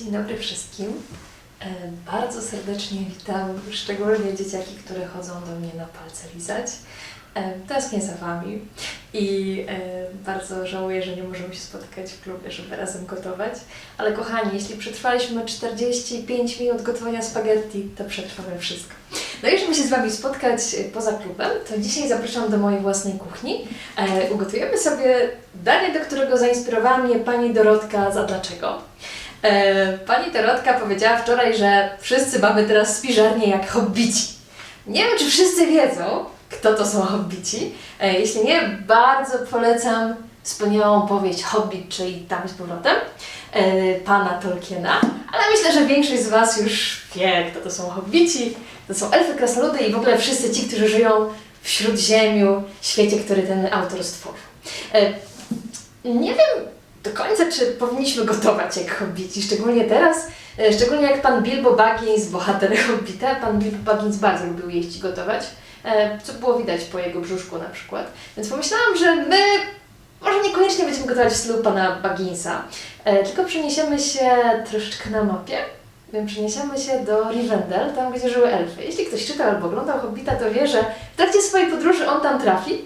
Dzień dobry wszystkim. E, Bardzo serdecznie witam szczególnie dzieciaki, które chodzą do mnie na palce lizać. E, Tęsknię za Wami i e, bardzo żałuję, że nie możemy się spotykać w klubie, żeby razem gotować. Ale kochani, jeśli przetrwaliśmy 45 minut gotowania spaghetti, to przetrwamy wszystko. No i żeby się z Wami spotkać poza klubem, to dzisiaj zapraszam do mojej własnej kuchni. Ugotujemy sobie danie, do którego zainspirowała mnie pani Dorotka za dlaczego. E, Pani Dorotka powiedziała wczoraj, że wszyscy mamy teraz spiżarnię jak hobbici. Nie wiem, czy wszyscy wiedzą, kto to są hobbici. E, Jeśli nie, bardzo polecam wspaniałą powieść Hobbit, czyli Tam z powrotem, e, pana Tolkiena. Ale myślę, że większość z Was już wie, kto to są hobbici. To są elfy, krasnoludy i w ogóle wszyscy ci, którzy żyją w Śródziemiu, świecie, który ten autor stworzył. Nie wiem do końca, czy powinniśmy gotować jak hobbici, szczególnie teraz, e, szczególnie jak pan Bilbo Baggins, bohater hobbita, pan Bilbo Baggins bardzo lubił jeść i gotować, e, co było widać po jego brzuszku na przykład. Więc pomyślałam, że my może niekoniecznie będziemy gotować w stylu pana Bagginsa, e, tylko przeniesiemy się troszeczkę na mapie. Przeniesiemy się do Rivendell, tam gdzie żyły elfy. Jeśli ktoś czytał albo oglądał Hobbita, to wie, że w trakcie swojej podróży on tam trafi.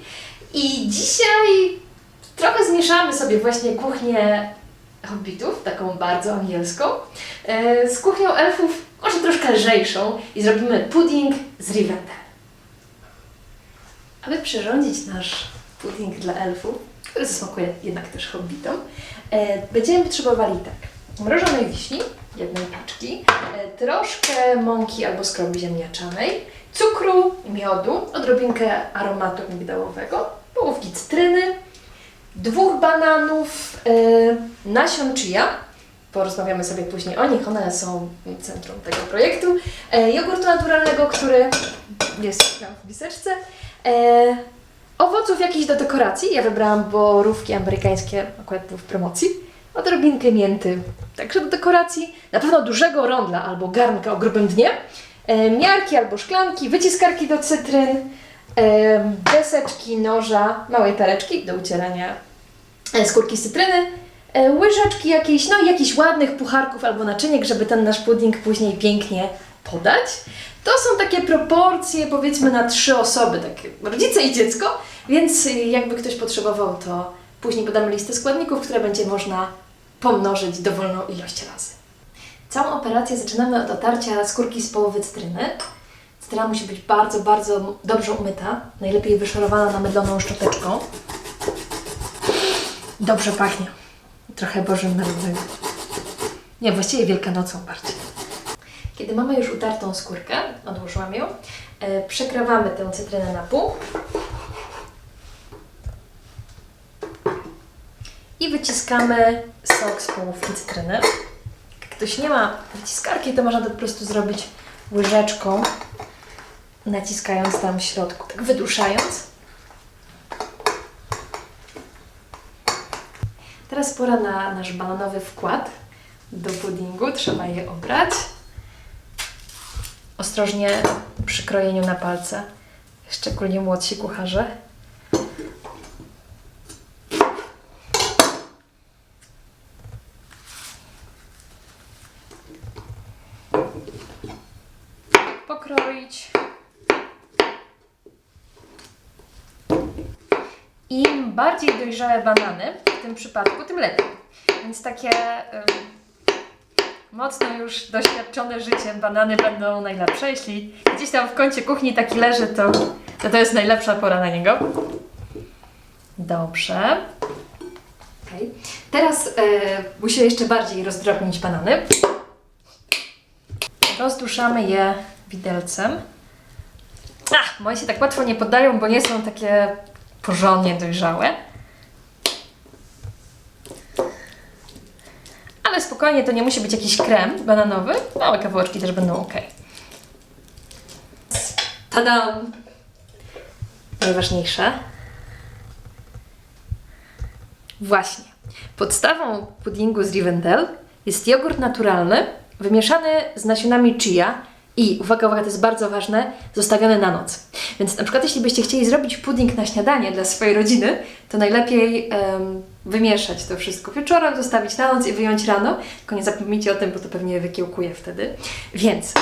I dzisiaj trochę zmieszamy sobie właśnie kuchnię hobbitów, taką bardzo angielską, e, z kuchnią elfów, może troszkę lżejszą i zrobimy pudding z Rivendell. Aby przyrządzić nasz pudding dla elfów, który smakuje jednak też hobbitom, e, będziemy potrzebowali tak, mrożonej wiśni, jednej paczki, e, troszkę mąki albo skrobi ziemniaczanej, cukru, miodu, odrobinkę aromatu migdałowego, połówki cytryny, dwóch bananów, yy, nasion chia. Porozmawiamy sobie później o nich, one są centrum tego projektu. E, jogurtu naturalnego, który jest w miseczce. E, owoców jakichś do dekoracji. Ja wybrałam borówki amerykańskie, akurat były w promocji. Odrobinkę mięty, także do dekoracji. Na pewno dużego rondla albo garnka o grubym dnie. E, miarki albo szklanki, wyciskarki do cytryn, deseczki, noża, małej pereczki do ucierania e, skórki z cytryny, e, łyżeczki jakieś, no jakichś ładnych pucharków albo naczyniek, żeby ten nasz pudding później pięknie podać. To są takie proporcje powiedzmy na trzy osoby, takie rodzice i dziecko, więc y, jakby ktoś potrzebował, to później podamy listę składników, które będzie można pomnożyć dowolną ilość razy. Całą operację zaczynamy od otarcia skórki z połowy cytryny. Cytryna musi być bardzo, bardzo dobrze umyta, najlepiej wyszorowana namydloną szczoteczką. Dobrze pachnie. Trochę Bożym Narodowym. Nie, właściwie Wielkanocą bardziej. Kiedy mamy już utartą skórkę, odłożyłam ją, e, przekrawamy tę cytrynę na pół i wyciskamy sok z połówki cytryny. Jak ktoś nie ma wyciskarki, to można to po prostu zrobić łyżeczką, naciskając tam w środku, tak wyduszając. Teraz pora na nasz bananowy wkład do puddingu. Trzeba je obrać. Ostrożnie przy krojeniu na palce, szczególnie młodsi kucharze. Pokroić. Im bardziej dojrzałe banany, w tym przypadku, tym lepiej. Więc takie mocno już doświadczone życiem banany będą najlepsze. Jeśli gdzieś tam w kącie kuchni taki leży, to to, to jest najlepsza pora na niego. Dobrze. Okay. Teraz y, musimy jeszcze bardziej rozdrobnić banany. Rozduszamy je widelcem. Ach, moje się tak łatwo nie poddają, bo nie są takie porządnie dojrzałe. Ale spokojnie, to nie musi być jakiś krem bananowy. Małe kawałeczki też będą ok. Tadam! Najważniejsze. Właśnie. Podstawą puddingu z Rivendell jest jogurt naturalny, wymieszany z nasionami chia i, uwaga, uwaga, to jest bardzo ważne, zostawiony na noc. Więc na przykład jeśli byście chcieli zrobić pudding na śniadanie dla swojej rodziny, to najlepiej em, wymieszać to wszystko wieczorem, zostawić na noc i wyjąć rano. Tylko nie zapomnijcie o tym, bo to pewnie wykiełkuje wtedy. Więc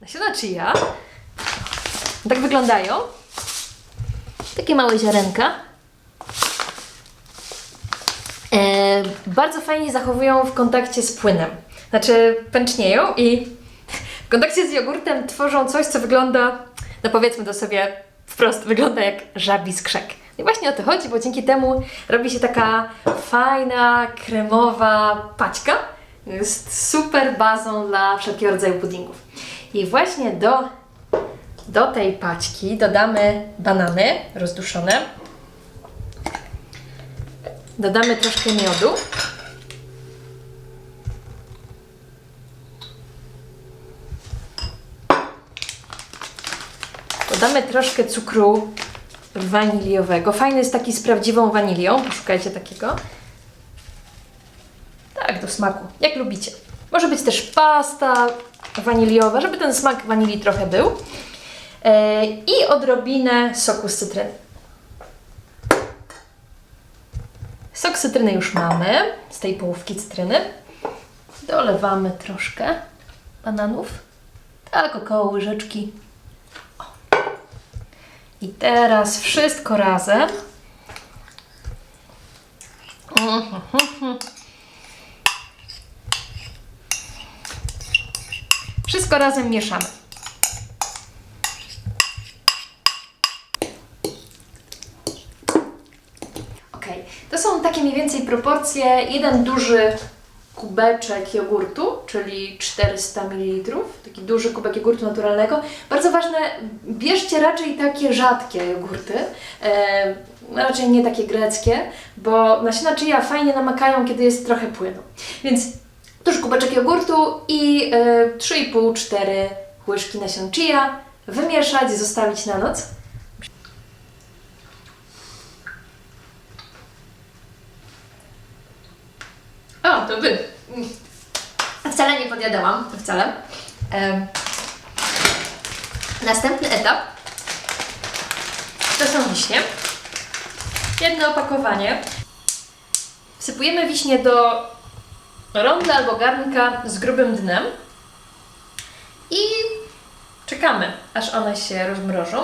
nasiona chia tak wyglądają. Takie małe ziarenka. E, bardzo fajnie zachowują w kontakcie z płynem. Znaczy pęcznieją i w kontakcie z jogurtem tworzą coś, co wygląda, no powiedzmy to sobie wprost, wygląda jak żabi skrzek. I właśnie o to chodzi, bo dzięki temu robi się taka fajna, kremowa paćka. Jest super bazą dla wszelkiego rodzaju puddingów. I właśnie do, do tej paćki dodamy banany rozduszone. Dodamy troszkę miodu. Dodamy troszkę cukru waniliowego. Fajny jest taki z prawdziwą wanilią. Poszukajcie takiego. Tak, do smaku. Jak lubicie. Może być też pasta waniliowa, żeby ten smak wanilii trochę był. E, I odrobinę soku z cytryny. Sok cytryny już mamy, z tej połówki cytryny. Dolewamy troszkę bananów. Tak, około łyżeczki. I teraz wszystko razem. Wszystko razem mieszamy. Ok, to są takie mniej więcej proporcje. Jeden duży kubeczek jogurtu, czyli 400 ml, taki duży kubek jogurtu naturalnego. Bardzo ważne, bierzcie raczej takie rzadkie jogurty, e, raczej nie takie greckie, bo nasiona chia fajnie namakają, kiedy jest trochę płynu. Więc duży kubeczek jogurtu i e, 3,5-4 łyżki nasion chia, wymieszać, zostawić na noc. O, to wy. Wcale nie podjadałam, wcale. Następny etap to są wiśnie. Jedno opakowanie. Wsypujemy wiśnie do ronda albo garnka z grubym dnem i czekamy, aż one się rozmrożą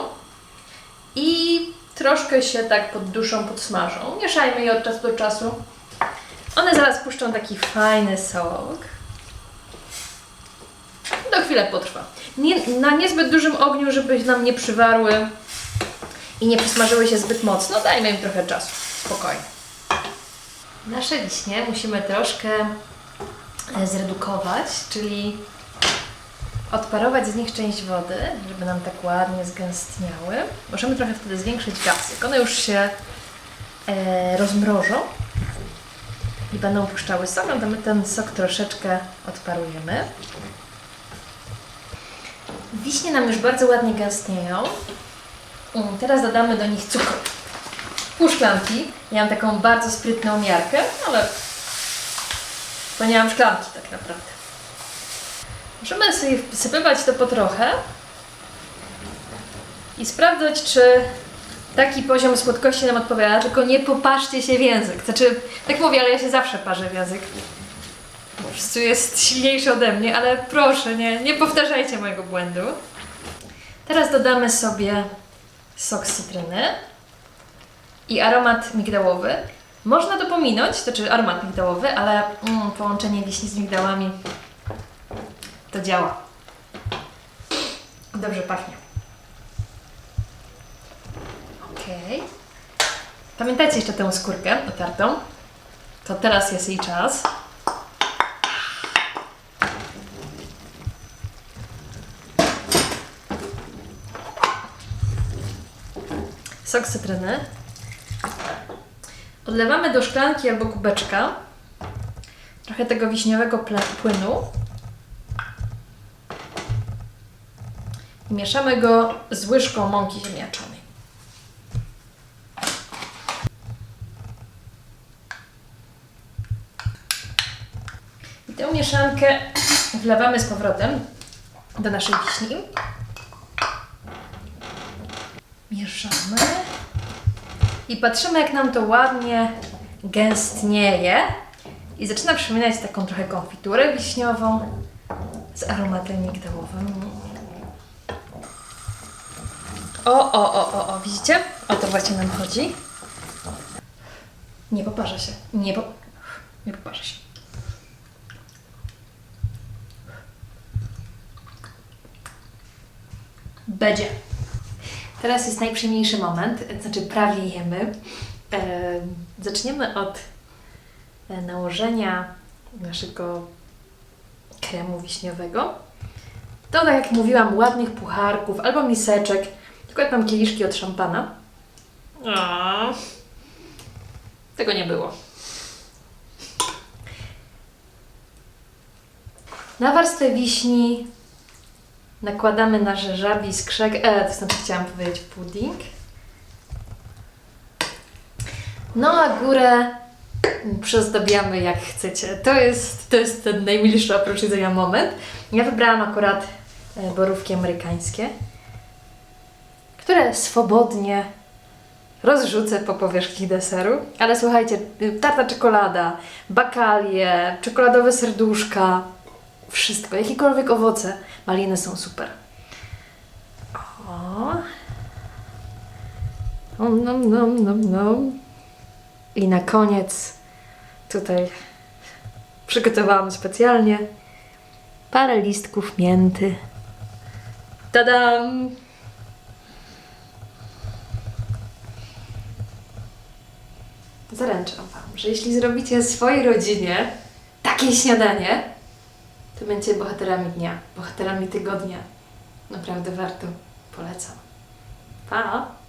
i troszkę się tak pod duszą podsmażą. Mieszajmy je od czasu do czasu. One zaraz puszczą taki fajny sok. To chwilę potrwa. Nie, na niezbyt dużym ogniu, żeby nam nie przywarły i nie przysmażyły się zbyt mocno. Dajmy im trochę czasu. Spokojnie. Nasze wiśnie musimy troszkę e, zredukować, czyli odparować z nich część wody, żeby nam tak ładnie zgęstniały. Możemy trochę wtedy zwiększyć gaz. Jak one już się e, rozmrożą, i będą puszczały sok, no to my ten sok troszeczkę odparujemy. Wiśnie nam już bardzo ładnie gęstnieją. Teraz dodamy do nich cukru. Pół szklanki. Ja mam taką bardzo sprytną miarkę, ale bo nie mam szklanki tak naprawdę. Możemy sobie wsypywać to po trochę i sprawdzać, czy taki poziom słodkości nam odpowiada, tylko nie popatrzcie się w język. Znaczy, tak mówię, ale ja się zawsze parzę w język. Po prostu jest silniejszy ode mnie, ale proszę, nie, nie powtarzajcie mojego błędu. Teraz dodamy sobie sok z cytryny i aromat migdałowy. Można to pominąć, to znaczy aromat migdałowy, ale mm, połączenie wiśni z migdałami to działa. Dobrze pachnie. Okej. Pamiętajcie jeszcze tę skórkę otartą. To teraz jest jej czas. Sok cytryny. Odlewamy do szklanki albo kubeczka trochę tego wiśniowego płynu. I mieszamy go z łyżką mąki ziemniaczanej. I tę mieszankę wlewamy z powrotem do naszej wiśni. Mieszamy. I patrzymy, jak nam to ładnie gęstnieje i zaczyna przypominać taką trochę konfiturę wiśniową z aromatem migdałowym. O, o, o, o, o, widzicie? O to właśnie nam chodzi. Nie poparza się. Nie, po... nie poparza się. Będzie. Teraz jest najprzyjemniejszy moment, znaczy prawie jemy. E, zaczniemy od e, nałożenia naszego kremu wiśniowego. To, tak jak mówiłam, ładnych pucharków albo miseczek. Tylko mam kieliszki od szampana. A, tego nie było. Na warstwę wiśni nakładamy nasz żabi skrzek, e, to znaczy chciałam powiedzieć pudding. No a górę przezdobiamy jak chcecie. To jest, to jest ten najmilszy oprócz jedzenia moment. Ja wybrałam akurat e, borówki amerykańskie, które swobodnie rozrzucę po powierzchni deseru. Ale słuchajcie, y, tarta czekolada, bakalie, czekoladowe serduszka, wszystko, jakiekolwiek owoce, maliny są super. O. Om, nom, nom, nom, nom. I na koniec tutaj przygotowałam specjalnie parę listków mięty. Tadam! Zaręczam Wam, że jeśli zrobicie swojej rodzinie takie śniadanie, to będziecie bohaterami dnia, bohaterami tygodnia. Naprawdę warto. Polecam. Pa!